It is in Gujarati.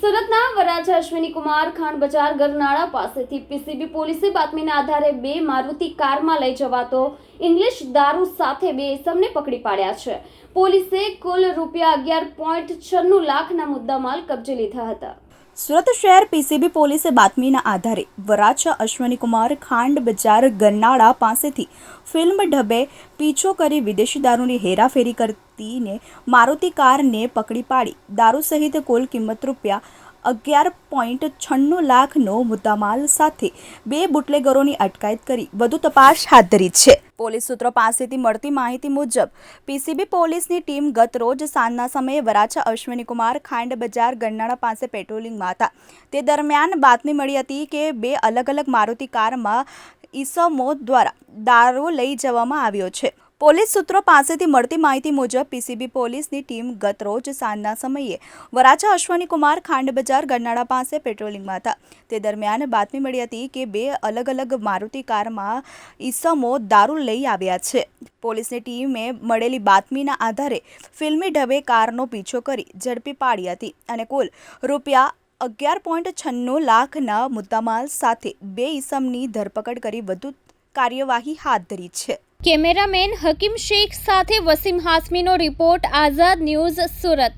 સુરતના વરાજ અશ્વિની કુમાર ખાંડ બજાર ગરનાળા પાસેથી પીસીબી પોલીસે બાતમીના આધારે બે મારુતિ કારમાં લઈ જવાતો ઇંગ્લિશ દારૂ સાથે બે એસમને પકડી પાડ્યા છે. પોલીસે કુલ રૂપિયા અગિયાર પોઈન્ટ છન્નું લાખના મુદ્દામાલ કબજે લીધા હતા. સુરત શહેર પીસીબી પોલીસે બાતમીના આધારે વરાછા અશ્વની કુમાર ખાંડ બજાર ગરનાળા પાસેથી ફિલ્મ ઢબે પીછો કરી વિદેશી દારૂની હેરાફેરી કરતીને મારુતિ કારને પકડી પાડી. દારૂ સહિત કુલ કિંમત રૂપિયા અગિયાર પોઈન્ટ છન્નું લાખનો મુદ્દામાલ સાથે બે બુટલેગરોની અટકાયત કરી. વધુ તપાસ હાથ ધરી છે. પોલીસ સૂત્રો પાસેથી મળતી માહિતી મુજબ, પીસીબી પોલીસની ટીમ ગત રોજ સાંજના સમયે વરાછા અશ્વિની કુમાર ખાંડ બજાર ગરનાળા પાસે પેટ્રોલિંગમાં હતા. તે દરમિયાન બાતમી મળી હતી કે બે અલગ અલગ મારુતિ કારમાં ઈસમો દ્વારા દારૂ લઈ જવામાં આવ્યો છે. પોલીસ સૂત્રો પાસેથી મળતી માહિતી મુજબ પીસીબી પોલીસની ટીમ ગત રોજ સાંજના સમયે વરાછા અશ્વની કુમાર ખાંડ બજાર ગરનાળા પાસે પેટ્રોલિંગમાં હતા. તે દરમિયાન બાતમી મળી હતી કે બે અલગ અલગ મારુતિ કારમાં ઈસમો દારૂ લઈ આવ્યા છે. પોલીસની ટીમે મળેલી બાતમીના આધારે ફિલ્મી ઢબે કારનો પીછો કરી ઝડપી પાડી હતી અને કુલ રૂપિયા અગિયાર પોઈન્ટ છન્નું લાખના મુદ્દામાલ સાથે બે ઈસમની ધરપકડ કરી વધુ કાર્યવાહી હાથ ધરી છે. કેમેરામેન હકીમ શેખ સાથે વસીમ હાસમીનો રિપોર્ટ આઝાદ ન્યૂઝ સુરત.